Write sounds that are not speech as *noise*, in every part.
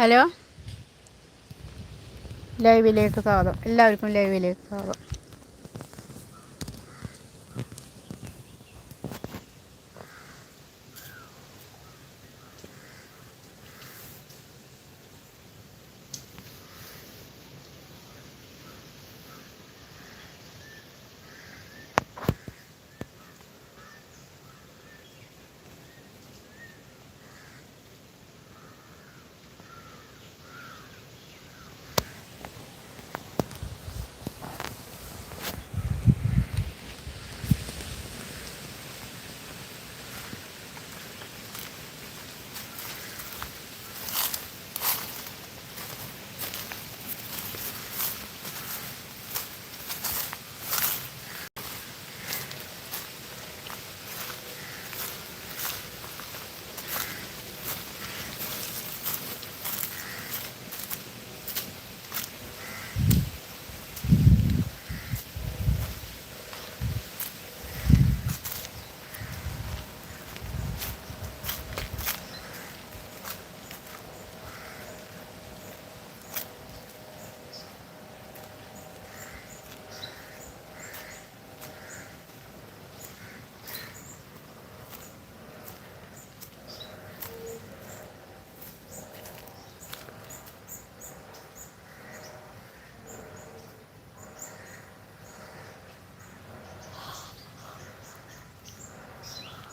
Hello? ലൈവിലേക്ക് സ്വാഗതം. എല്ലാവർക്കും ലൈവിലേക്ക് സ്വാഗതം.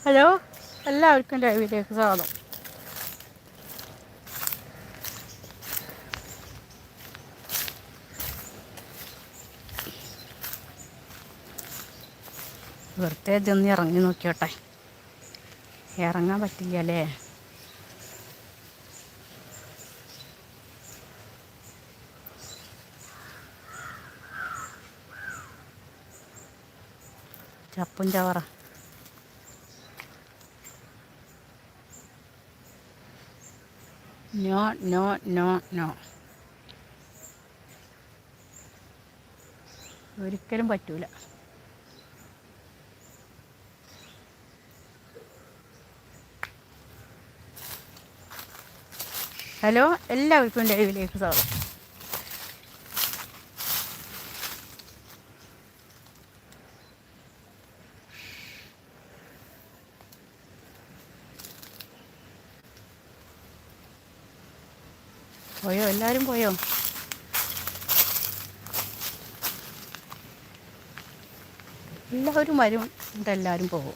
ഹലോ? എല്ലാവർക്കും ലൈവിലേക്ക് സ്വാഗതം. വെറുതെ ഇതൊന്ന് ഇറങ്ങി നോക്കിയോട്ടെ. ഇറങ്ങാൻ പറ്റില്ല അല്ലേ ചപ്പും ചവറ. നോ നോ നോ നോ ഒരിക്കലും പറ്റൂല. ഹലോ എല്ലാവർക്കും ലൈവിലേക്ക് സ്വാഗതം. പോയോ? എല്ലാവരും പോയോ? എല്ലാവരും വരും. എന്നിട്ട് എല്ലാവരും പോകും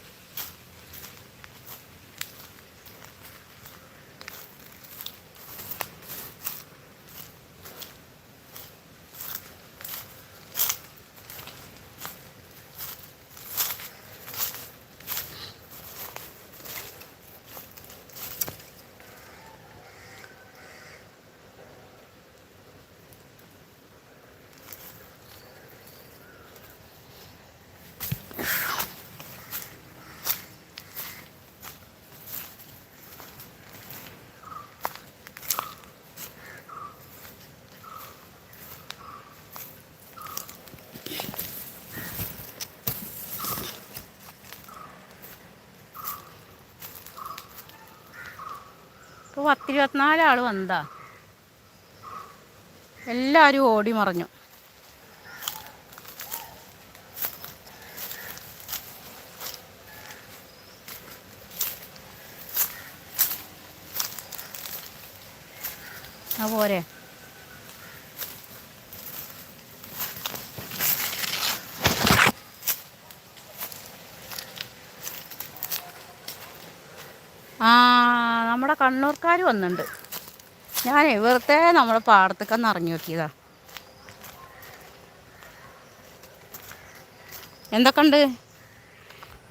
പത്തിരുപത്തിനാല് ആൾ വന്നതാ. എല്ലാവരും ഓടി മറഞ്ഞു. ആ പോരെ ആ നമ്മുടെ കണ്ണൂർക്കാർ വന്നിട്ടുണ്ട് ഞാൻ വെറുതെ നമ്മുടെ പാടത്തൊക്കെ ഇറങ്ങി നോക്കിയതാ. എന്തൊക്കെയുണ്ട്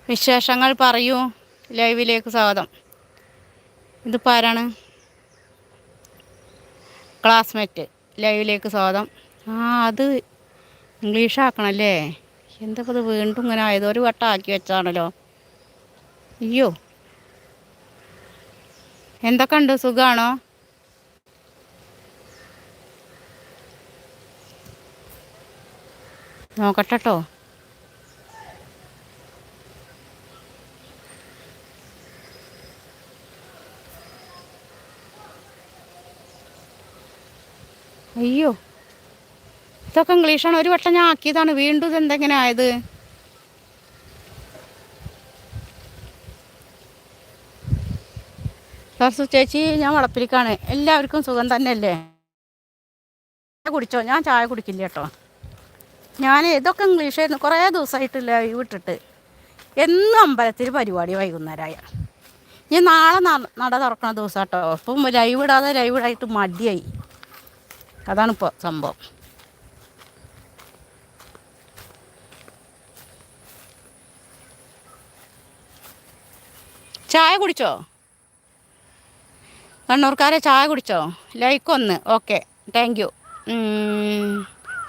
വിശേഷങ്ങൾ പറയൂ. ലൈവിലേക്ക് സ്വാഗതം. ഇതിപ്പോൾ ആരാണ്? ക്ലാസ്മേറ്റ്. ലൈവിലേക്ക് സ്വാഗതം. ആ അത് ഇംഗ്ലീഷ് ആക്കണല്ലേ എന്തൊക്കെ ഇത് വീണ്ടും ഇങ്ങനെ ആയത്? ഒരു വട്ടം ആക്കി വെച്ചാണല്ലോ അയ്യോ. എന്തൊക്കെ ഉണ്ട്? സുഖമാണോ നോക്കട്ടോ അയ്യോ. ഇതൊക്കെ ഇംഗ്ലീഷാണ്. ഒരു വട്ടം ഞാൻ ആക്കിയതാണ്. വീണ്ടും ഇതെന്തെങ്ങനെ ആയത്? സർസു ചേച്ചി ഞാൻ വളപ്പിലേക്കാണ് എല്ലാവർക്കും സുഖം തന്നെയല്ലേ? കുടിച്ചോ? ഞാൻ ചായ കുടിക്കില്ല കേട്ടോ. ഞാൻ ഇതൊക്കെ ഇംഗ്ലീഷായിരുന്നു കുറേ ദിവസമായിട്ടില്ല വിട്ടിട്ട്. എന്നും അമ്പലത്തിൽ പരിപാടി വൈകുന്നേരമായ ഞാൻ നാളെ നട തുറക്കണ ദിവസം കേട്ടോ. ഇപ്പം ലൈവ് ഇടാതെ ലൈവ് ഇടായിട്ട് മടിയായി. അതാണിപ്പോൾ സംഭവം. ചായ കുടിച്ചോ? കണ്ണൂർക്കാരെ ചായ കുടിച്ചോ? ലൈക്ക് ഒന്ന്. Okay. Thank you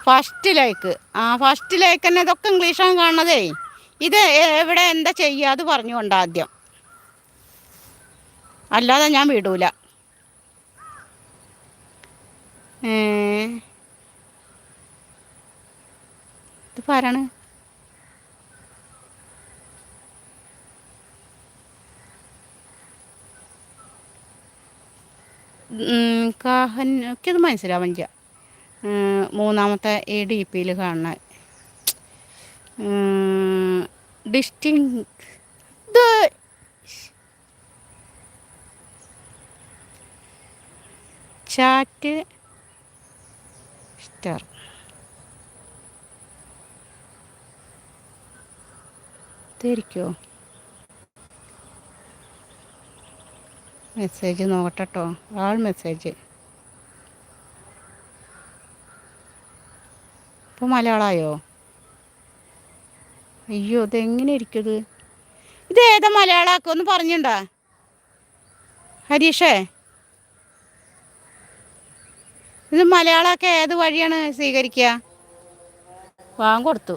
first like. ആ ഫസ്റ്റ് ലൈക്ക് തന്നെ ഇതൊക്കെ ഇംഗ്ലീഷാണ് കാണുന്നതേ. ഇത് എവിടെ എന്താ ചെയ്യുക അത് പറഞ്ഞുകൊണ്ട് ആദ്യം. അല്ലാതെ ഞാൻ വിടൂല. ഇത് പറയണ് കാഹൻ എനിക്കത് മനസ്സിലാവാൻ ചെയ്യാം മൂന്നാമത്തെ എ ഡി പിയിൽ കാണുന്ന. ഡിസ്റ്റിങ് ചാറ്റ് സ്റ്റാർ. ഇതായിരിക്കുമോ മെസ്സേജ് നോക്കട്ടോ ആൾ മെസ്സേജ് ഇപ്പോൾ മലയാളമായോ അയ്യോ ഇതെങ്ങനെ ഇരിക്കുന്നത് ഇത് ഏതാ മലയാളമാക്കുക ഒന്ന് പറഞ്ഞിണ്ടാ? ഹരീഷേ? ഇത് മലയാളമൊക്കെ ഏത് വഴിയാണ് സ്വീകരിക്കുക വാങ്ങ കൊടുത്തു.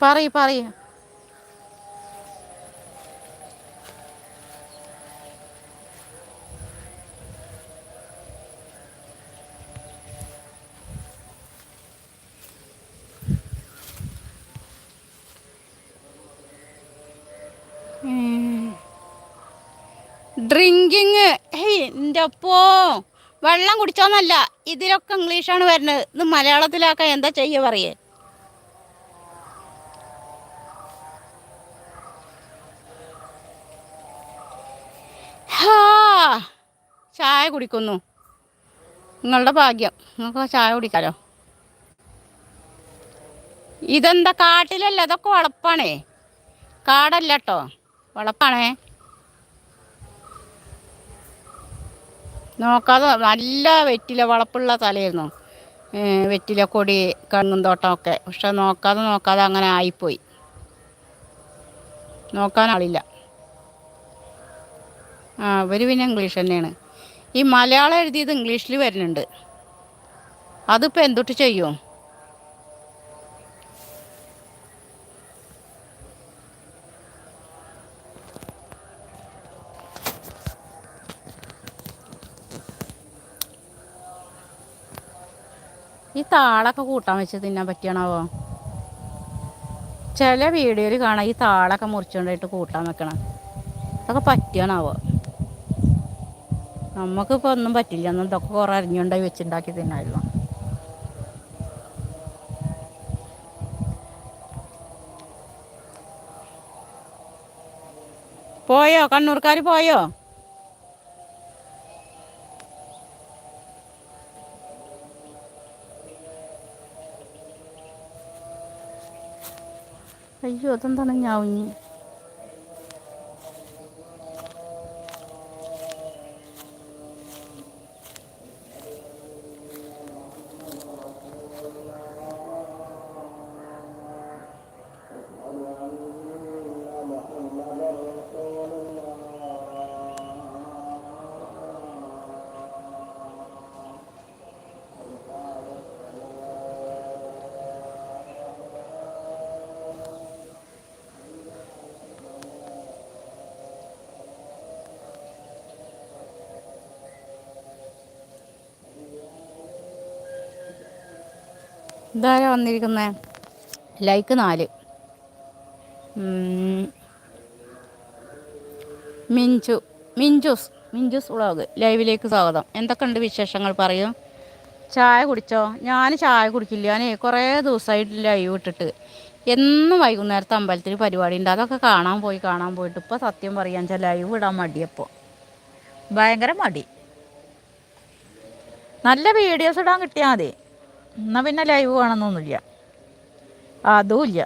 പറയ് പറയ്. ഡ്രിങ്കിങ്. ഹേയ് എന്റെ അപ്പോ വെള്ളം കുടിച്ചോന്നല്ല. ഇതിലൊക്കെ ഇംഗ്ലീഷാണ് വരുന്നത്. ഇത് മലയാളത്തിലാക്കാൻ എന്താ ചെയ്യുക പറയേ. ഹാ. ചായ കുടിക്കുന്നു. നിങ്ങളുടെ ഭാഗ്യം. നിങ്ങൾക്ക് ചായ കുടിക്കാലോ? ഇതെന്താ കാട്ടിലല്ല? ഇതൊക്കെ വളപ്പാണേ. കാടല്ല വളപ്പാണേ. നോക്കാതെ നല്ല വെറ്റില വളപ്പുള്ള തലയായിരുന്നു. വെറ്റില കൊടി കണ്ണും തോട്ടമൊക്കെ. പക്ഷെ നോക്കാതെ നോക്കാതെ അങ്ങനെ ആയിപ്പോയി. നോക്കാൻ ആളില്ല. ആ ഇവർ പിന്നെ ഇംഗ്ലീഷ് തന്നെയാണ്. ഈ മലയാളം എഴുതിയത് ഇംഗ്ലീഷിൽ വരുന്നുണ്ട്. അതിപ്പോൾ എന്തൊട്ട് ചെയ്യും? താളൊക്കെ കൂട്ടാൻ വെച്ച് തിന്നാൻ പറ്റിയാണാവോ? ചില വീഡിയോയിൽ കാണാം ഈ താളൊക്കെ മുറിച്ചുകൊണ്ടായിട്ട് കൂട്ടാൻ വെക്കണം. അതൊക്കെ പറ്റിയാണാവോ? നമുക്കിപ്പോൾ ഒന്നും പറ്റില്ല. ഒന്നും ഇതൊക്കെ കുറേ അരിഞ്ഞുണ്ടായി വെച്ചുണ്ടാക്കി തിന്നായിരുന്നു. പോയോ? കണ്ണൂർക്കാർ പോയോ? അയ്യോ അതെന്താണ് ഞാവുഞ്ഞ് ഇതാരാ വന്നിരിക്കുന്നത് ലൈക്ക് നാല്. മിഞ്ചു മിഞ്ചൂസ് മിഞ്ചൂസ് വ്ളോഗ് ലൈവിലേക്ക് സ്വാഗതം. എന്തൊക്കെയുണ്ട് വിശേഷങ്ങൾ പറയൂ. ചായ കുടിച്ചോ? ഞാൻ ചായ കുടിക്കില്ല. ഞാനേ കുറേ ദിവസമായിട്ട് ലൈവ് ഇട്ടിട്ട്. എന്നും വൈകുന്നേരത്തെ അമ്പലത്തിൽ പരിപാടി ഉണ്ട്. അതൊക്കെ കാണാൻ പോയി കാണാൻ പോയിട്ട് ഇപ്പോൾ സത്യം പറയാൻ വെച്ചാൽ ലൈവ് ഇടാൻ മടിയപ്പോൾ ഭയങ്കര മടി. നല്ല വീഡിയോസ് ഇടാൻ കിട്ടിയാൽ മതി. എന്നാൽ പിന്നെ ലൈവ് വേണമെന്നൊന്നുമില്ല. അതുമില്ല.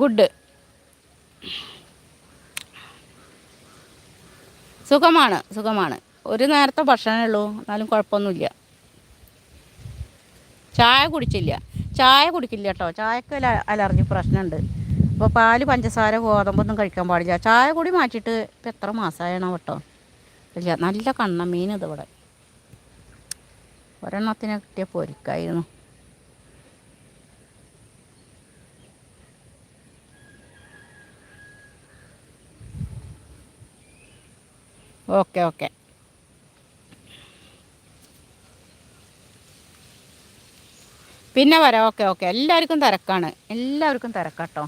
ഗുഡ് സുഖമാണ് സുഖമാണ്. ഒരു നേരത്തെ ഭക്ഷണമേ ഉള്ളൂ എന്നാലും കുഴപ്പമൊന്നുമില്ല. ചായ കുടിച്ചില്ല. ചായ കുടിക്കില്ല കേട്ടോ. ചായക്ക് അലർജി പ്രശ്നമുണ്ട്. അപ്പോൾ പാൽ പഞ്ചസാര ഗോതമ്പൊന്നും കഴിക്കാൻ പാടില്ല. ചായ കൂടി മാറ്റിയിട്ട് ഇപ്പം എത്ര മാസമായണോ കേട്ടോ? ഇല്ല നല്ല കണ്ണ മീൻ ഇതിവിടെ ഒരെണ്ണത്തിനെ കിട്ടിയ പൊരിക്കായിരുന്നു. Okay okay. പിന്നെ വരാം. Okay okay. എല്ലാവർക്കും തിരക്കാണ്. എല്ലാവർക്കും തിരക്കാട്ടോ.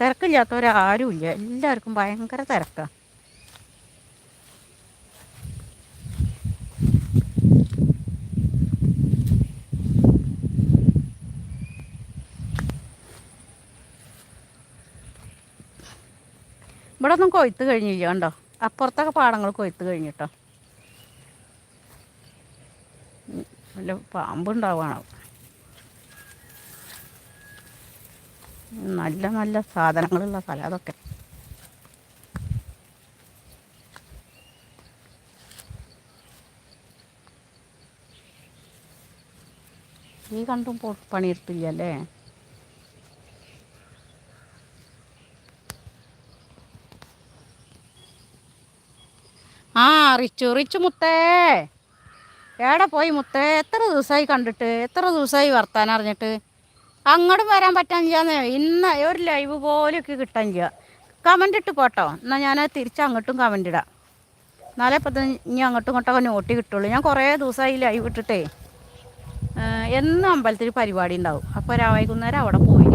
തിരക്കില്ലാത്തവരാരും ഇല്ല എല്ലാവർക്കും ഭയങ്കര തിരക്കാണ് ഇവിടെ ഒന്നും കൊയ്ത്ത് കഴിഞ്ഞില്ല കണ്ടോ? അപ്പുറത്തൊക്കെ പാടങ്ങൾ കൊയ്ത്ത് കഴിഞ്ഞിട്ടോ. നല്ല പാമ്പുണ്ടാവുകയാണ്. നല്ല നല്ല സാധനങ്ങളുള്ള സ്ഥലം അതൊക്കെ. ഈ കണ്ടും പൊ- പണിയെടുത്തില്ല അല്ലേ ആ റിച്ചു റിച്ചു മുത്തേ. എവിടെ പോയി മുത്തേ? എത്ര ദിവസമായി കണ്ടിട്ട്? എത്ര ദിവസമായി വർത്താനം അറിഞ്ഞിട്ട്? അങ്ങോട്ടും വരാൻ പറ്റാനില്ലാന്ന് ഇന്ന് ഒരു ലൈവ് പോലെയൊക്കെ കിട്ടാൻ ചെയ്യുക കമന്റ് ഇട്ട് പോട്ടോ. എന്നാൽ ഞാൻ തിരിച്ച് അങ്ങോട്ടും കമന്റ് ഇടാം. എന്നാലേ ഇപ്പം ഇനി അങ്ങോട്ടും ഇങ്ങോട്ടൊക്കെ നോട്ടി കിട്ടുള്ളൂ. ഞാൻ കുറേ ദിവസമായി ലൈവ് ഇട്ടിട്ടേ. എന്നും അമ്പലത്തിൽ പരിപാടി ഉണ്ടാവും. അപ്പോൾ രാ വൈകുന്നേരം അവിടെ പോയി.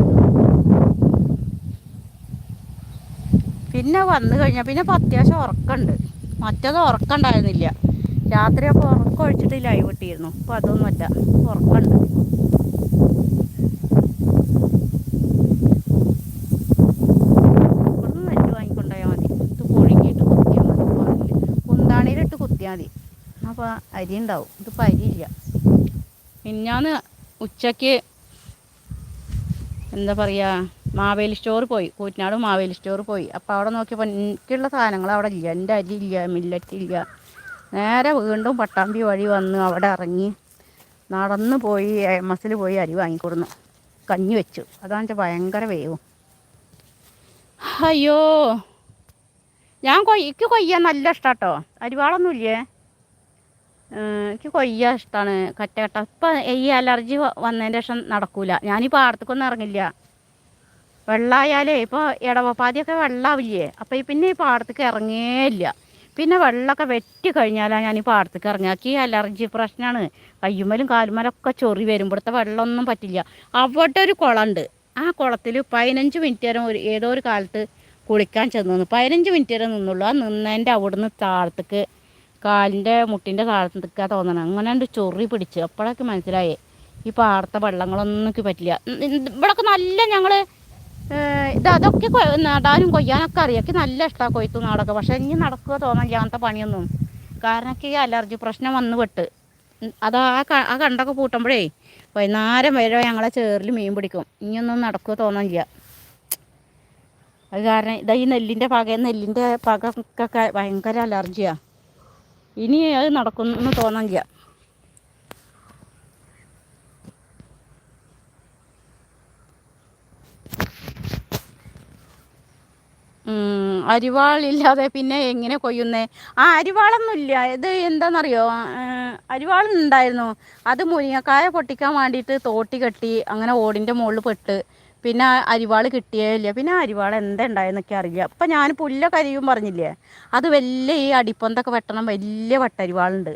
പിന്നെ വന്നു കഴിഞ്ഞാൽ പിന്നെ ഇപ്പം അത്യാവശ്യം ഉറക്കമുണ്ട് മറ്റേത് ഉറക്കമുണ്ടായിരുന്നില്ല രാത്രി അപ്പോൾ ഉറക്കം ഒഴിച്ചിട്ട് ലൈവ് ഇട്ടിരുന്നു. അപ്പോൾ അതൊന്നുമല്ല. ഉറക്കമുണ്ട് ഇവിടുന്ന് നെല്ല് വാങ്ങിക്കൊണ്ടുപോയാൽ മതി ഇത് പുഴുങ്ങിയിട്ട് കുത്തിയാൽ മതി പാലിൽ കുന്താണിയിലിട്ട് കുത്തിയാൽ മതി അപ്പോൾ അരി ഉണ്ടാവും. ഇതിപ്പോൾ അരിയില്ല. മിഞ്ഞാന്ന് ഉച്ചയ്ക്ക് എന്താ പറയുക മാവേലി സ്റ്റോർ പോയി. കൂറ്റനാട് മാവേലി സ്റ്റോർ പോയി. അപ്പോൾ അവിടെ നോക്കിയപ്പോൾ എനിക്കുള്ള സാധനങ്ങൾ അവിടെ ഇല്ല. എന്റെ അരി ഇല്ല മില്ലറ്റ് ഇല്ല. നേരെ വീണ്ടും പട്ടാമ്പി വഴി വന്ന് അവിടെ ഇറങ്ങി നടന്ന് പോയി എം എസിൽ പോയി അരി വാങ്ങിക്കൊടുന്നു. കഞ്ഞി വെച്ചു. അതാണ് വെച്ചാൽ ഭയങ്കര വേവും. അയ്യോ. ഞാൻ കൊയ്ക്ക് കൊയ്യാൻ നല്ല ഇഷ്ടാട്ടോ. അരിവാളൊന്നുമില്ലേ എനിക്ക് കൊയ്യ ഇഷ്ടമാണ് കറ്റ കട്ട. ഇപ്പം ഈ അലർജി വന്നതിന് ശേഷം നടക്കൂല. ഞാനിപ്പോൾ ആടത്തേക്കൊന്നും ഇറങ്ങില്ല വെള്ളമായാലേ ഇപ്പോൾ ഇടവപ്പാതിയൊക്കെ വെള്ളമാവില്ലേ അപ്പോൾ പിന്നെ ഈ പാടത്തേക്ക് ഇറങ്ങേയില്ല പിന്നെ വെള്ളമൊക്കെ വെട്ടി കഴിഞ്ഞാലാണ് ഞാൻ ഈ പാടത്തേക്ക് ഇറങ്ങിയാക്കി അലർജി പ്രശ്നമാണ് കയ്യുമ്മലും കാലുമ്മലൊക്കെ ചൊറി വരും ഇവിടുത്തെ വെള്ളമൊന്നും പറ്റില്ല. അവിടെ ഒരു കുളമുണ്ട് ആ കുളത്തിൽ പതിനഞ്ച് മിനിറ്റ് വരെ ഒരു ഏതോ ഒരു കാലത്ത് കുളിക്കാൻ ചെന്നു. പതിനഞ്ച് മിനിറ്റ് വരെ നിന്നുള്ളൂ. ആ നിന്നതിന്റെ അവിടുന്ന് താഴത്തേക്ക് കാലിന്റെ മുട്ടിന്റെ താഴത്തേക്കാ തോന്നണം. അങ്ങനെ ഉണ്ട് ചൊറി പിടിച്ച്. അപ്പോഴൊക്കെ മനസ്സിലായേ ഈ പാടത്തെ വെള്ളങ്ങളൊന്നും എനിക്ക് പറ്റില്ല. ഇവിടൊക്കെ നല്ല ഞങ്ങൾ ഇത് അതൊക്കെ നടാനും കൊയ്യാനൊക്കെ അറിയാം. നല്ല ഇഷ്ടമാണ് കൊയ്ത്തു നാടൊക്കെ. പക്ഷേ ഇനി നടക്കുക തോന്നില്ല അങ്ങനത്തെ പണിയൊന്നും. കാരണം എനിക്ക് ഈ അലർജി പ്രശ്നം വന്ന് പെട്ട്. അത് ആ ആ കണ്ടൊക്കെ പൂട്ടുമ്പോഴേ വൈകുന്നേരം വരെ ഞങ്ങളെ ചേറിൽ മീൻ പിടിക്കും. ഇനിയൊന്നും നടക്കുക തോന്നില്ല അത് കാരണം ഇതാ ഈ നെല്ലിന്റെ പക നെല്ലിന്റെ പകക്കൊക്കെ ഭയങ്കര അലർജിയാണ് ഇനി അത് നടക്കുമെന്ന് തോന്നില്ല അരിവാളില്ലാതെ പിന്നെ എങ്ങനെ കൊയ്യുന്നേ? ആ അരിവാളൊന്നുമില്ല. ഇത് എന്താണെന്നറിയോ അരിവാളുണ്ടായിരുന്നു. അത് മുരിങ്ങക്കായ പൊട്ടിക്കാൻ വേണ്ടിയിട്ട് തോട്ടി കെട്ടി അങ്ങനെ ഓടിന്റെ മുകളിൽ പെട്ട് പിന്നെ അരിവാൾ കിട്ടിയേ ഇല്ല. പിന്നെ അരിവാൾ എന്താ ഉണ്ടായെന്നൊക്കെ അറിയില്ല അപ്പം ഞാൻ പുല്ല കരിയും പറഞ്ഞില്ലേ? അത് വലിയ ഈ അടിപ്പൊന്തൊക്കെ വെട്ടണം. വലിയ വട്ടരിവാളുണ്ട്.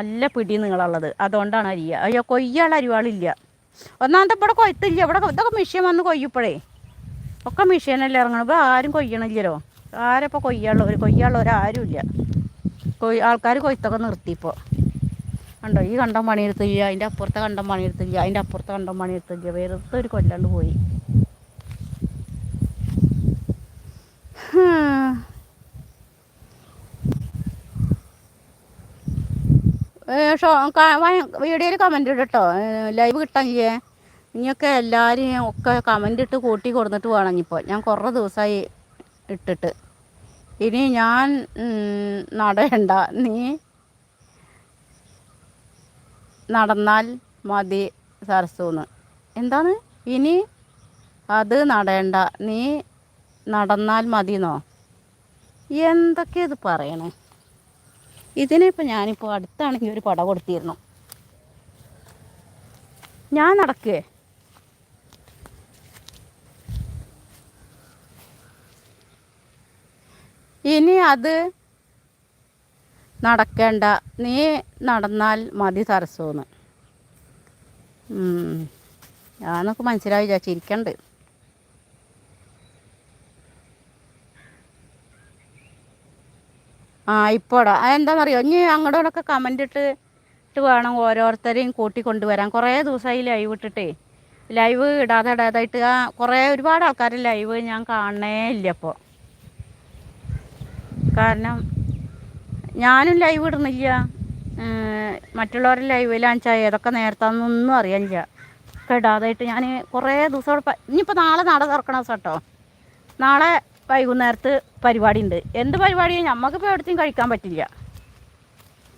നല്ല പിടി നീളമുള്ളത് അതുകൊണ്ടാണ് അരിയ അയ്യോ കൊയ്യാനുള്ള അരിവാളില്ല. ഒന്നാമത്തെ ഇവിടെ കൊയ്ത്തില്ല. ഇവിടെ ഇതൊക്കെ മിഷ്യൻ വന്ന് കൊയ്യപ്പോഴേ ഒക്കെ മെഷീനല്ലേ ഇറങ്ങണം ഇപ്പോൾ ആരും കൊയ്യണില്ലല്ലോ. ആരപ്പോൾ കൊയ്യാനുള്ളവർ കൊയ്യാനുള്ളവർ ആരുമില്ല. കൊയ് ആൾക്കാർ കൊയ്ത്തൊക്കെ നിർത്തിയിപ്പോൾ ഉണ്ടോ ഈ കണ്ടം പണിയെടുത്തില്ല അതിന്റെ അപ്പുറത്തെ കണ്ടം പണിയെടുത്തില്ല അതിന്റെ അപ്പുറത്തെ കണ്ടം പണിയെടുത്തില്ല വെറുതെ ഒരു കൊല്ലാണ്ട് പോയി. വീഡിയോയിൽ കമന്റ് ഇടട്ടോ. ലൈവ് കിട്ടാനില്ലേ ഇനിയൊക്കെ എല്ലാവരും ഒക്കെ കമന്റ് ഇട്ട് കൂട്ടി കൊടുത്തിട്ട് വേണം ഇനിയിപ്പോൾ ഞാൻ കുറേ ദിവസമായി ഇട്ടിട്ട്. ഇനി ഞാൻ നടയണ്ട നീ നടന്നാൽ മതി സരസൂന്ന്. എന്താണ്? ഇനി അത് നടേണ്ട. നീ നടന്നാൽ മതിന്നോ? എന്തൊക്കെ ഇത് പറയണേ? ഇതിനിപ്പോൾ ഞാനിപ്പോൾ അടുത്താണെങ്കിൽ ഒരു പട കൊടുത്തിരുന്നു. ഞാൻ നടക്കേ ഇനി അത് നടക്കേണ്ട. നീ നടന്നാൽ മതി സരസൂന്ന്. ഉം. ഞാനൊക്കെ മനസ്സിലായി വിചാരിച്ചിരിക്കണ്ട് ആ ഇപ്പോടാ. അതെന്താണെന്നറിയോ ഇനി അങ്ങോട്ടൊക്കെ കമന്റ് ഇട്ട് ഇട്ട് വേണം ഓരോരുത്തരെയും കൂട്ടി കൊണ്ടുവരാം കുറേ ദിവസമായി ലൈവ് ഇട്ടിട്ടേ. ലൈവ് ഇടാതെ ഇടാതായിട്ട്. ആ കുറേ ഒരുപാട് ആൾക്കാർ ലൈവ് ഞാൻ കാണണേ ഇല്ല ഇപ്പോൾ കാരണം ഞാനും ലൈവ് ഇടുന്നില്ല. മറ്റുള്ളവരുടെ ലൈവിലാണെച്ചാൽ ഏതൊക്കെ നേരത്താന്നൊന്നും അറിയാനില്ല ഇടാതായിട്ട് ഞാൻ കുറേ ദിവസം ഇനിയിപ്പോൾ നാളെ നട തുറക്കണ ദിവസം കേട്ടോ നാളെ വൈകുന്നേരത്ത് പരിപാടി ഉണ്ട് എന്ത് പരിപാടിയും? നമുക്കിപ്പോൾ എവിടത്തെയും കഴിക്കാൻ പറ്റില്ല.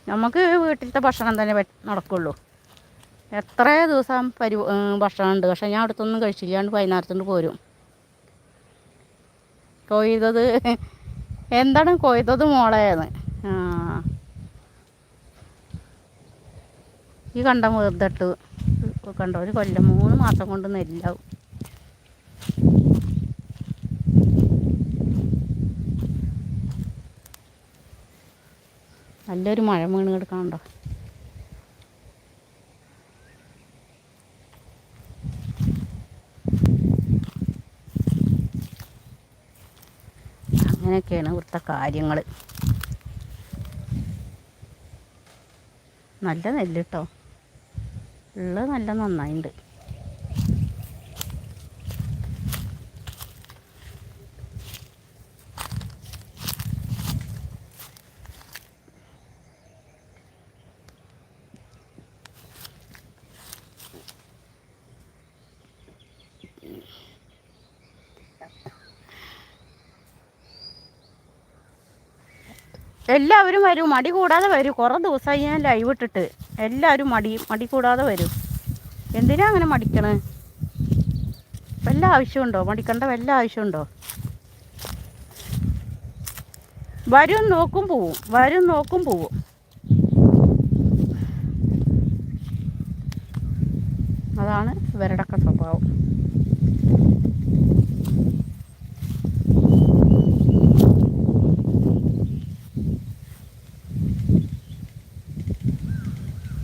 നമുക്ക് വീട്ടിലത്തെ ഭക്ഷണം തന്നെ നടക്കുള്ളൂ. എത്ര ദിവസം പരി ഏർ ഭക്ഷണം ഉണ്ട് പക്ഷേ ഞാൻ അടുത്തൊന്നും കഴിച്ചില്ലാണ്ട് വൈകുന്നേരത്തോണ്ട് പോരും. കൊയ്തത് *laughs* എന്താണ് കൊയ്തത് മോളേന്ന്? ഈ കണ്ട വെറുതെട്ട് കണ്ട? ഒരു കൊല്ലം മൂന്ന് മാസം കൊണ്ട് നെല്ലാവും. നല്ലൊരു മഴ വീണ് കണ്ടോ അങ്ങനെയൊക്കെയാണ് ഇവിടുത്തെ കാര്യങ്ങൾ നല്ല നെല്ല് കേട്ടോ ഉള്ളത് നല്ല നന്നായിട്ടുണ്ട് എല്ലാവരും വരും. മടി കൂടാതെ വരും. കുറേ ദിവസമായി ഞാൻ ലൈവ് ഇട്ടിട്ട്. എല്ലാവരും മടി മടി കൂടാതെ വരും. എന്തിനാ അങ്ങനെ മടിക്കണ്? വല്ല ആവശ്യമുണ്ടോ? മടിക്കേണ്ട വല്ല ആവശ്യമുണ്ടോ? വരും നോക്കും പോവും. വരും നോക്കും പോവും. അതാണ് ഇവരുടെയൊക്കെ സ്വഭാവം.